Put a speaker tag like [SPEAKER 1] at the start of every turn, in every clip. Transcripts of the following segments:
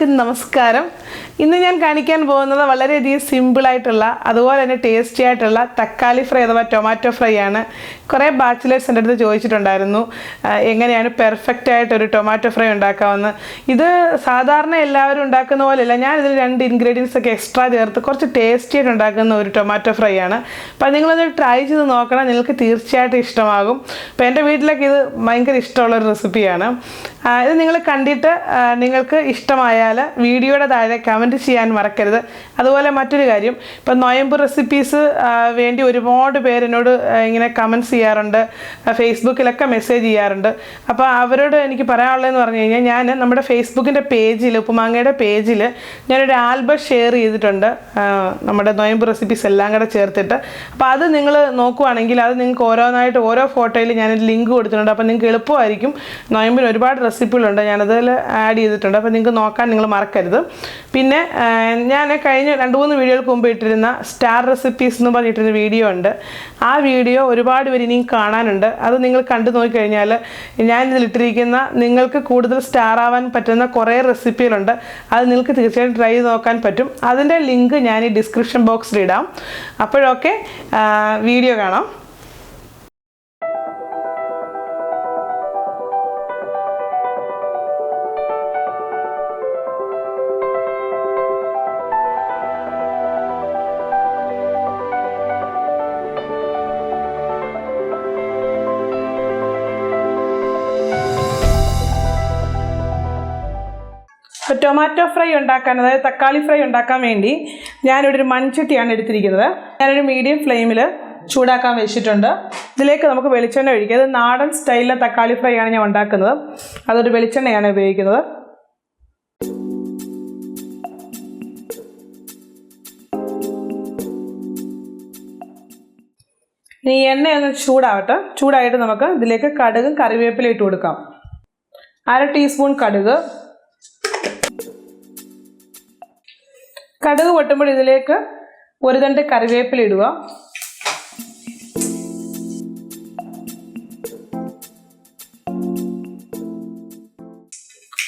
[SPEAKER 1] എല്ലാവർക്കും നമസ്കാരം. ഇന്ന് ഞാൻ കാണിക്കാൻ പോകുന്നത് വളരെയധികം സിമ്പിളായിട്ടുള്ള അതുപോലെ തന്നെ ടേസ്റ്റി ആയിട്ടുള്ള തക്കാളി ഫ്രൈ അഥവാ ടൊമാറ്റോ ഫ്രൈ ആണ്. കുറേ ബാച്ചിലേഴ്സ് എന്റെ അടുത്ത് ചോദിച്ചിട്ടുണ്ടായിരുന്നു എങ്ങനെയാണ് പെർഫെക്റ്റ് ആയിട്ടൊരു ടൊമാറ്റോ ഫ്രൈ ഉണ്ടാക്കാമെന്ന് ഇത് സാധാരണ എല്ലാവരും ഉണ്ടാക്കുന്ന പോലെയല്ല ഞാൻ ഇതിൽ രണ്ട് ഇൻഗ്രീഡിയൻസ് ഒക്കെ എക്സ്ട്രാ ചേർത്ത് കുറച്ച് ടേസ്റ്റി ആയിട്ട് ഉണ്ടാക്കുന്ന ഒരു ടൊമാറ്റോ ഫ്രൈ ആണ്. അപ്പം നിങ്ങളത് ട്രൈ ചെയ്ത് നോക്കണം നിങ്ങൾക്ക് തീർച്ചയായിട്ടും ഇഷ്ടമാകും. അപ്പോൾ എന്റെ വീട്ടിലൊക്കെ ഇത് ഭയങ്കര ഇഷ്ടമുള്ളൊരു റെസിപ്പിയാണ് ഇത് നിങ്ങൾ കണ്ടിട്ട് നിങ്ങൾക്ക് ഇഷ്ടമായാൽ വീഡിയോയുടെ താഴെ കമന്റ് ചെയ്യാൻ മറക്കരുത്. അതുപോലെ മറ്റൊരു കാര്യം ഇപ്പം നോയമ്പ് റെസിപ്പീസ് വേണ്ടി ഒരുപാട് പേരെന്നോട് ഇങ്ങനെ കമന്റ്സ് ചെയ്യാറുണ്ട്. ഫേസ്ബുക്കിലൊക്കെ മെസ്സേജ് ചെയ്യാറുണ്ട്. അപ്പോൾ അവരോട് എനിക്ക് പറയാനുള്ളതെന്ന് പറഞ്ഞു കഴിഞ്ഞാൽ ഞാൻ നമ്മുടെ ഫേസ്ബുക്കിന്റെ പേജിൽ ഉപ്പുമാങ്ങയുടെ പേജിൽ ഞാനൊരു ആൽബം ഷെയർ ചെയ്തിട്ടുണ്ട്. നമ്മുടെ നോയമ്പ് റെസിപ്പീസ് എല്ലാം കൂടെ ചേർത്തിട്ട്. അപ്പോൾ അത് നിങ്ങൾ നോക്കുവാണെങ്കിൽ അത് നിങ്ങൾക്ക് ഓരോന്നായിട്ട് ഓരോ ഫോട്ടോയിൽ ഞാനൊരു ലിങ്ക് കൊടുത്തിട്ടുണ്ട്. അപ്പോൾ നിങ്ങൾക്ക് എളുപ്പമായിരിക്കും നോയമ്പിന് ഒരുപാട് റെസിപ്പികളുണ്ട്. ഞാനതിൽ ആഡ് ചെയ്തിട്ടുണ്ട്. അപ്പോൾ നിങ്ങൾക്ക് നോക്കാൻ നിങ്ങൾ മറക്കരുത്. പിന്നെ ഞാൻ കഴിഞ്ഞ രണ്ട് മൂന്ന് വീഡിയോകൾക്ക് മുമ്പ് ഇട്ടിരുന്ന സ്റ്റാർ റെസിപ്പീസ് എന്ന് പറഞ്ഞിട്ടൊരു വീഡിയോ ഉണ്ട്. ആ വീഡിയോ ഒരുപാട് പേര് ഇനിയും കാണാനുണ്ട്. അത് നിങ്ങൾ കണ്ടു നോക്കിക്കഴിഞ്ഞാൽ ഞാൻ ഇതിലിട്ടിരിക്കുന്ന നിങ്ങൾക്ക് കൂടുതൽ സ്റ്റാർ ആവാൻ പറ്റുന്ന കുറേ റെസിപ്പികളുണ്ട് അത് നിങ്ങൾക്ക് തീർച്ചയായും ട്രൈ ചെയ്ത് നോക്കാൻ പറ്റും. അതിന്റെ ലിങ്ക് ഞാൻ ഈ ഡിസ്ക്രിപ്ഷൻ ബോക്സിൽ ഇടാം. അപ്പോഴൊക്കെ വീഡിയോ കാണാം. ടൊമാറ്റോ ഫ്രൈ ഉണ്ടാക്കാൻ അതായത് തക്കാളി ഫ്രൈ ഉണ്ടാക്കാൻ വേണ്ടി ഞാനിവിടെ ഒരു മൺചട്ടിയാണ് എടുത്തിരിക്കുന്നത്. ഞാനൊരു മീഡിയം ഫ്ലെയിമിൽ ചൂടാക്കാൻ വെച്ചിട്ടുണ്ട്. ഇതിലേക്ക് നമുക്ക് വെളിച്ചെണ്ണ ഒഴിക്കുക. അത് നാടൻ സ്റ്റൈലിലെ തക്കാളി ഫ്രൈ ആണ് ഞാൻ ഉണ്ടാക്കുന്നത്. അതൊരു വെളിച്ചെണ്ണയാണ് ഉപയോഗിക്കുന്നത്. ഇനി എണ്ണയൊന്ന് ചൂടാവട്ടെ. ചൂടായിട്ട് നമുക്ക് ഇതിലേക്ക് കടുകും കറിവേപ്പില ഇട്ട് കൊടുക്കാം. അര ടീസ്പൂൺ കടുക്. കടുക് പൊട്ടുമ്പോൾ ഇതിലേക്ക് ഒരു തണ്ട് കറിവേപ്പില ഇടുക.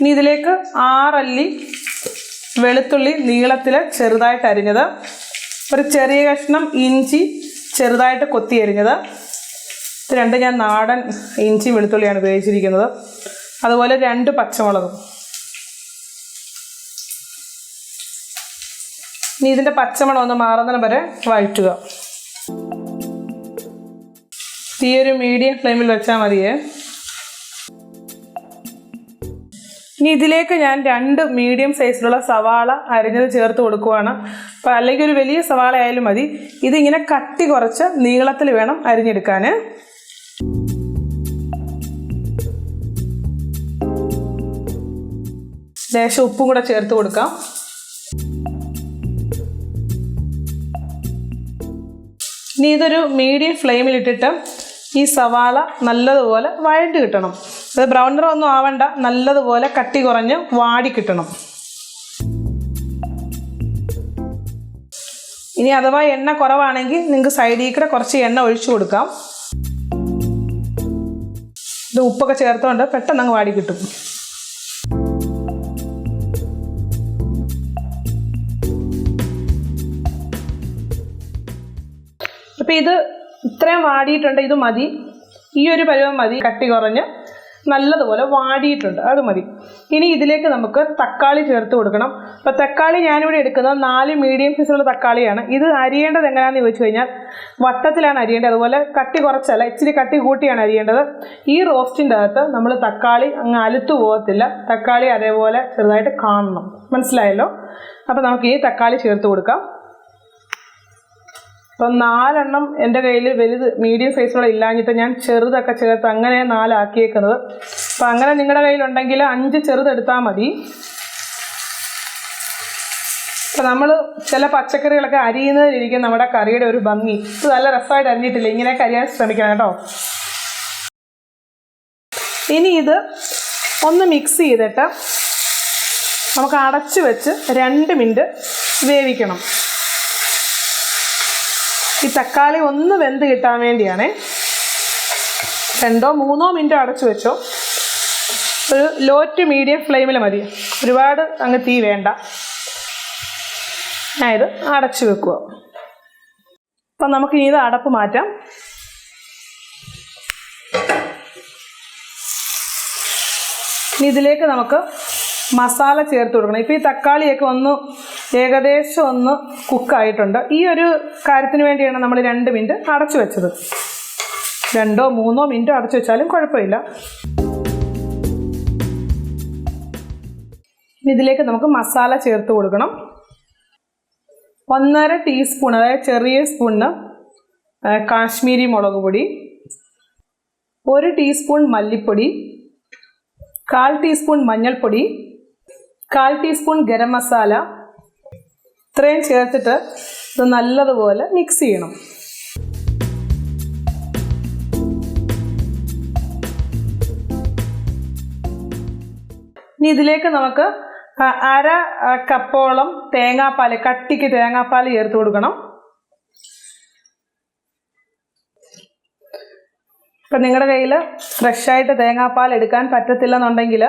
[SPEAKER 1] ഇനി ഇതിലേക്ക് ആറല്ലി വെളുത്തുള്ളി നീളത്തിൽ ചെറുതായിട്ട് അരിഞ്ഞത് ഒരു ചെറിയ കഷ്ണം ഇഞ്ചി ചെറുതായിട്ട് കൊത്തി അരിഞ്ഞത്. ഇത് രണ്ട് ഞാൻ നാടൻ ഇഞ്ചി വെളുത്തുള്ളിയാണ് ഉപയോഗിച്ചിരിക്കുന്നത്. അതുപോലെ രണ്ട് പച്ചമുളകും. ഇനി ഇതിന്റെ പച്ചമണം ഒന്ന് മാറുന്നതിന് വരെ വഴറ്റുക. തീ ഒരു മീഡിയം ഫ്ലെയിമിൽ വെച്ചാൽ മതിയേ. ഇനി ഇതിലേക്ക് ഞാൻ രണ്ട് മീഡിയം സൈസിലുള്ള സവാള അരിഞ്ഞത് ചേർത്ത് കൊടുക്കുവാണ്. അപ്പം അല്ലെങ്കിൽ ഒരു വലിയ സവാള ആയാലും മതി. ഇതിങ്ങനെ കട്ടി കുറച്ച് നീളത്തിൽ വേണം അരിഞ്ഞെടുക്കാൻ ലേശം ഉപ്പും കൂടെ ചേർത്ത് കൊടുക്കാം. ഇനി ഇതൊരു മീഡിയം ഫ്ലെയിമിലിട്ടിട്ട് ഈ സവാള നല്ലതുപോലെ വഴണ്ട് കിട്ടണം. അത് ബ്രൗൺ നിറം ഒന്നും ആവണ്ട നല്ലതുപോലെ കട്ടി കുറഞ്ഞ് വാടി കിട്ടണം. ഇനി അഥവാ എണ്ണ കുറവാണെങ്കിൽ നിങ്ങൾക്ക് സൈഡിൽ കൂടെ കുറച്ച് എണ്ണ ഒഴിച്ചു കൊടുക്കാം. ഇത് ഉപ്പൊക്കെ ചേർത്തുകൊണ്ട് പെട്ടെന്ന് അങ്ങ് വാടി കിട്ടും. അപ്പം ഇത് ഇത്രയും വാടിയിട്ടുണ്ട് ഇത് മതി. ഈ ഒരു പരുവം മതി കട്ടി കുറഞ്ഞ് നല്ലതുപോലെ വാടിയിട്ടുണ്ട് അത് മതി. ഇനി ഇതിലേക്ക് നമുക്ക് തക്കാളി ചേർത്ത് കൊടുക്കണം. അപ്പോൾ തക്കാളി ഞാനിവിടെ എടുക്കുന്നത് നാല് മീഡിയം സൈസുള്ള തക്കാളിയാണ്. ഇത് അരിയേണ്ടത് എങ്ങനെയാണെന്ന് ചോദിച്ചു കഴിഞ്ഞാൽ വട്ടത്തിലാണ് അരിയേണ്ടത്. അതുപോലെ കട്ടി കുറച്ചല്ല ഇച്ചിരി കട്ടി കൂട്ടിയാണ് അരിയേണ്ടത്. ഈ റോസ്റ്റിന്റെ അകത്ത് നമ്മൾ തക്കാളി അങ്ങ് അലുത്തു പോകത്തില്ല. തക്കാളി അതേപോലെ ചെറുതായിട്ട് കാണണം. മനസ്സിലായല്ലോ? അപ്പോൾ നമുക്ക് ഈ തക്കാളി ചേർത്ത് കൊടുക്കാം. അപ്പം നാലെണ്ണം എന്റെ കയ്യിൽ വലുത് മീഡിയം സൈസുള്ള ഇല്ലാഞ്ഞിട്ട് ഞാൻ ചെറുതൊക്കെ ചേർത്ത് അങ്ങനെ നാലാക്കിയേക്കുന്നത്. അപ്പം അങ്ങനെ നിങ്ങളുടെ കയ്യിലുണ്ടെങ്കിൽ അഞ്ച് ചെറുതെടുത്താൽ മതി. അപ്പം നമ്മൾ ചില പച്ചക്കറികളൊക്കെ അരിയുന്നതിലിരിക്കും നമ്മുടെ കറിയുടെ ഒരു ഭംഗി. ഇത് നല്ല രസമായിട്ട് അരിഞ്ഞിട്ടില്ല? ഇങ്ങനെയൊക്കെ അരിയാൻ ശ്രമിക്കണം കേട്ടോ. ഇനി ഇത് ഒന്ന് മിക്സ് ചെയ്തിട്ട് നമുക്ക് അടച്ചു വെച്ച് രണ്ട് മിനിറ്റ് വേവിക്കണം. ഈ തക്കാളി ഒന്ന് വെന്ത് കിട്ടാൻ വേണ്ടിയാണേ. രണ്ടോ മൂന്നോ മിനിറ്റ് അടച്ചു വെച്ചോ. ഒരു ലോ ടു മീഡിയം ഫ്ലെയിമിൽ മതി. ഒരുപാട് അങ്ങ് തീ വേണ്ട. ഞാൻ ഇത് അടച്ചു വെക്കുക. അപ്പം നമുക്ക് ഇനി ഇത് അടപ്പ് മാറ്റാം. ഇനി ഇതിലേക്ക് നമുക്ക് മസാല ചേർത്ത് കൊടുക്കണം. ഇപ്പോൾ ഈ തക്കാളിയൊക്കെ ഒന്ന് ഏകദേശം ഒന്ന് കുക്കായിട്ടുണ്ട് ഈ ഒരു കാര്യത്തിന് വേണ്ടിയാണ് നമ്മൾ രണ്ട് മിനിറ്റ് അടച്ചു വെച്ചത്. രണ്ടോ മൂന്നോ മിനിറ്റ് അടച്ചു വെച്ചാലും കുഴപ്പമില്ല. ഇതിലേക്ക് നമുക്ക് മസാല ചേർത്ത് കൊടുക്കണം. ഒന്നര ടീസ്പൂൺ അതായത് ചെറിയ സ്പൂണിന് കാശ്മീരി മുളക് പൊടി ഒരു ടീസ്പൂൺ മല്ലിപ്പൊടി കാൽ ടീസ്പൂൺ മഞ്ഞൾപ്പൊടി കാൽ ടീസ്പൂൺ ഗരം മസാല ഇത്രയും ചേർത്തിട്ട് ഇത് നല്ലതുപോലെ മിക്സ് ചെയ്യണം. ഇനി ഇതിലേക്ക് നമുക്ക് അര കപ്പോളം തേങ്ങാപ്പാൽ കട്ടിക്ക് തേങ്ങാപ്പാൽ ചേർത്ത് കൊടുക്കണം. ഇപ്പം നിങ്ങളുടെ കയ്യിൽ ഫ്രഷായിട്ട് തേങ്ങാപ്പാൽ എടുക്കാൻ പറ്റത്തില്ലെന്നുണ്ടെങ്കിൽ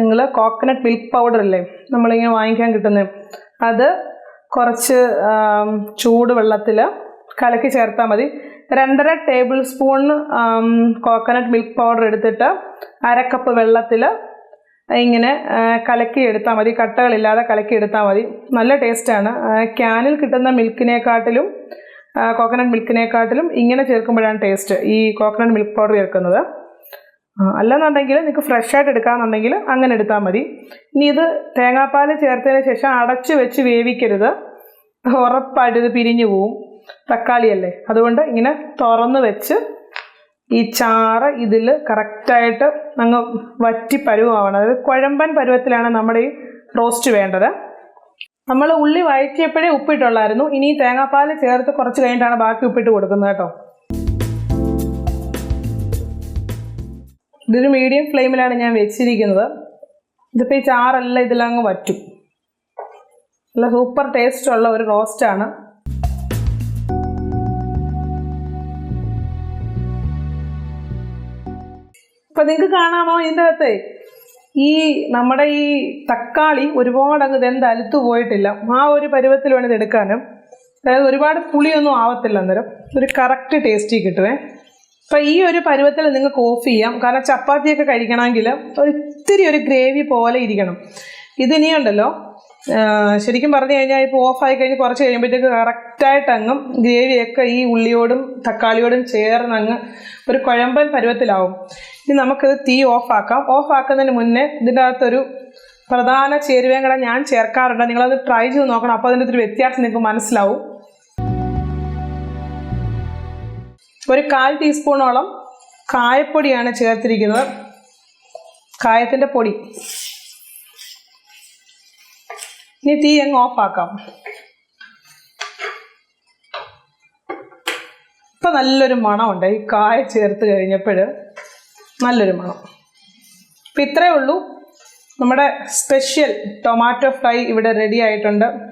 [SPEAKER 1] നിങ്ങൾ കോക്കനട്ട് മിൽക്ക് പൗഡർ ഇല്ലേ നമ്മളിങ്ങനെ വാങ്ങിക്കാൻ കിട്ടുന്നത് അത് കുറച്ച് ചൂട് വെള്ളത്തിൽ കലക്കി ചേർത്താൽ മതി. രണ്ടര tablespoon coconut milk powder എടുത്തിട്ട് അരക്കപ്പ് വെള്ളത്തിൽ ഇങ്ങനെ കലക്കി എടുത്താൽ മതി. കട്ടകളില്ലാതെ കലക്കി എടുത്താൽ മതി. നല്ല ടേസ്റ്റാണ് ക്യാനിൽ കിട്ടുന്ന മിൽക്കിനെക്കാട്ടിലും കോക്കനട്ട് മിൽക്കിനെക്കാട്ടിലും ഇങ്ങനെ ചേർക്കുമ്പോഴാണ് ടേസ്റ്റ് ഈ കോക്കനട്ട് മിൽക്ക് പൗഡർ ചേർക്കുന്നത്. അല്ലെന്നുണ്ടെങ്കിൽ നിങ്ങൾക്ക് ഫ്രഷ് ആയിട്ട് എടുക്കാമെന്നുണ്ടെങ്കിൽ അങ്ങനെ എടുത്താൽ മതി. ഇനി ഇത് തേങ്ങാപ്പാൽ ചേർത്തതിന് ശേഷം അടച്ച് വെച്ച് വേവിക്കരുത്. ഉറപ്പായിട്ട് ഇത് പിരിഞ്ഞു പോവും. തക്കാളിയല്ലേ? അതുകൊണ്ട് ഇങ്ങനെ തുറന്ന് വെച്ച് ഈ ചാറ് ഇതിൽ കറക്റ്റായിട്ട് അങ്ങ് വറ്റി പരുവമാവണം. അതായത് കുഴമ്പൻ പരുവത്തിലാണ് നമ്മുടെ ഈ റോസ്റ്റ് വേണ്ടത്. നമ്മൾ ഉള്ളി വഴറ്റിയപ്പോഴേ ഉപ്പിട്ടുള്ളായിരുന്നു. ഇനി തേങ്ങാപ്പാൽ ചേർത്ത് കുറച്ച് കഴിഞ്ഞിട്ടാണ് ബാക്കി ഉപ്പിട്ട് കൊടുക്കുന്നത് കേട്ടോ. ഇതൊരു മീഡിയം ഫ്ലെയിമിലാണ് ഞാൻ വെച്ചിരിക്കുന്നത്. ഇതിപ്പോൾ ഈ ചാറെല്ലാം ഇതിലങ്ങ് വറ്റും. നല്ല സൂപ്പർ ടേസ്റ്റ് ഉള്ള ഒരു റോസ്റ്റാണ് ഇപ്പൊ നിങ്ങൾക്ക് കാണാമോ ഇതിന്റെ അകത്ത്? ഈ നമ്മുടെ ഈ തക്കാളി ഒരുപാട് അങ്ങ് വെന്ത് അലുത്തു പോയിട്ടില്ല. ആ ഒരു പരുവത്തിൽ വേണം ഇത് എടുക്കാനും. അതായത് ഒരുപാട് പുളിയൊന്നും ആവത്തില്ല അന്നേരം. ഒരു കറക്റ്റ് ടേസ്റ്റി കിട്ടുവേ. അപ്പം ഈ ഒരു പരുവത്തിൽ നിങ്ങൾക്ക് ഓഫ് ചെയ്യാം. കാരണം ചപ്പാത്തിയൊക്കെ കഴിക്കണമെങ്കിൽ ഒത്തിരി ഒരു ഗ്രേവി പോലെ ഇരിക്കണം. ഇതിനിയുണ്ടല്ലോ ശരിക്കും പറഞ്ഞു കഴിഞ്ഞാൽ ഇപ്പോൾ ആയി കഴിഞ്ഞ് കുറച്ച് കഴിയുമ്പോഴത്തേക്ക് കറക്റ്റായിട്ട് അങ്ങും ഗ്രേവിയൊക്കെ ഈ ഉള്ളിയോടും തക്കാളിയോടും ചേർന്ന് അങ്ങ് ഒരു കുഴമ്പൻ പരുവത്തിലാവും. ഇനി നമുക്കിത് തീ ഓഫാക്കാം ഓഫാക്കുന്നതിന് മുന്നേ ഇതിന്റെ അകത്തൊരു പ്രധാന ചേരുവയും ഞാൻ ചേർക്കാറുണ്ട്. നിങ്ങളത് ട്രൈ ചെയ്ത് നോക്കണം. അപ്പോൾ അതിന്റെ ഒരു വ്യത്യാസം നിങ്ങൾക്ക് മനസ്സിലാവും. ഒരു കാൽ ടീസ്പൂണോളം കായപ്പൊടിയാണ് ചേർത്തിരിക്കുന്നത്. കായത്തിന്റെ പൊടി. ഇനി തീ അങ്ങ് ഓഫാക്കാം. ഇപ്പം നല്ലൊരു മണമുണ്ട്. ഈ കായ ചേർത്ത് കഴിഞ്ഞപ്പോൾ നല്ലൊരു മണം. അപ്പം ഇത്രയേ ഉള്ളൂ. നമ്മുടെ സ്പെഷ്യൽ ടൊമാറ്റോ ഫ്രൈ ഇവിടെ റെഡി ആയിട്ടുണ്ട്.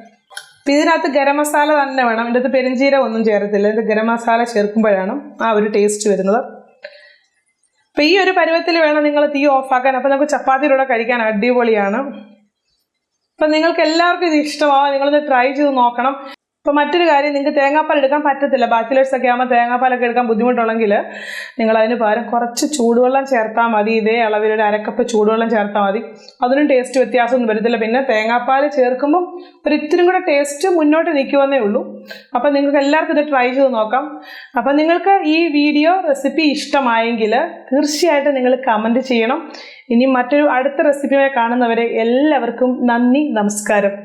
[SPEAKER 1] ഇതിനകത്ത് ഗരം മസാല തന്നെ വേണം. ഇതിന്റെ അകത്ത് പെരുംജീരകം ഒന്നും ചേർത്തില്ല ഇത് ഗരം മസാല ചേർക്കുമ്പോഴാണ് ആ ഒരു ടേസ്റ്റ് വരുന്നത്. അപ്പം ഈ ഒരു പരുവത്തിൽ വേണം നിങ്ങൾ തീ ഓഫാക്കാൻ അപ്പം നമുക്ക് ചപ്പാത്തിയിലൂടെ കഴിക്കാൻ അടിപൊളിയാണ്. അപ്പം നിങ്ങൾക്ക് എല്ലാവർക്കും ഇത് ഇഷ്ടമാവാം. നിങ്ങളൊന്ന് ട്രൈ ചെയ്ത് നോക്കണം. ഇപ്പം മറ്റൊരു കാര്യം നിങ്ങൾക്ക് തേങ്ങാപ്പാൽ എടുക്കാൻ പറ്റത്തില്ല. ബാച്ചിലേഴ്സ് ഒക്കെ ആകുമ്പോൾ തേങ്ങാപ്പാലൊക്കെ എടുക്കാൻ ബുദ്ധിമുട്ടുണ്ടെങ്കിൽ നിങ്ങൾ അതിന് പകരം കുറച്ച് ചൂടുവെള്ളം ചേർത്താൽ മതി. ഇതേ അളവിൽ ഒരു അരക്കപ്പ് ചൂടുവെള്ളം ചേർത്താൽ മതി. അതിനും ടേസ്റ്റ് വ്യത്യാസമൊന്നും വരത്തില്ല. പിന്നെ തേങ്ങാപ്പാൽ ചേർക്കുമ്പോൾ ഒരു ഇത്തിരി കൂടെ ടേസ്റ്റ് മുന്നോട്ട് നിൽക്കുമെന്നേ ഉള്ളൂ. അപ്പം നിങ്ങൾക്ക് എല്ലാവർക്കും ഇത് ട്രൈ ചെയ്ത് നോക്കാം. അപ്പം നിങ്ങൾക്ക് ഈ വീഡിയോ റെസിപ്പി ഇഷ്ടമായെങ്കിൽ തീർച്ചയായിട്ടും നിങ്ങൾ കമന്റ് ചെയ്യണം. ഇനി മറ്റൊരു അടുത്ത റെസിപ്പിയുമായി കാണുന്നവരെ എല്ലാവർക്കും നന്ദി നമസ്കാരം.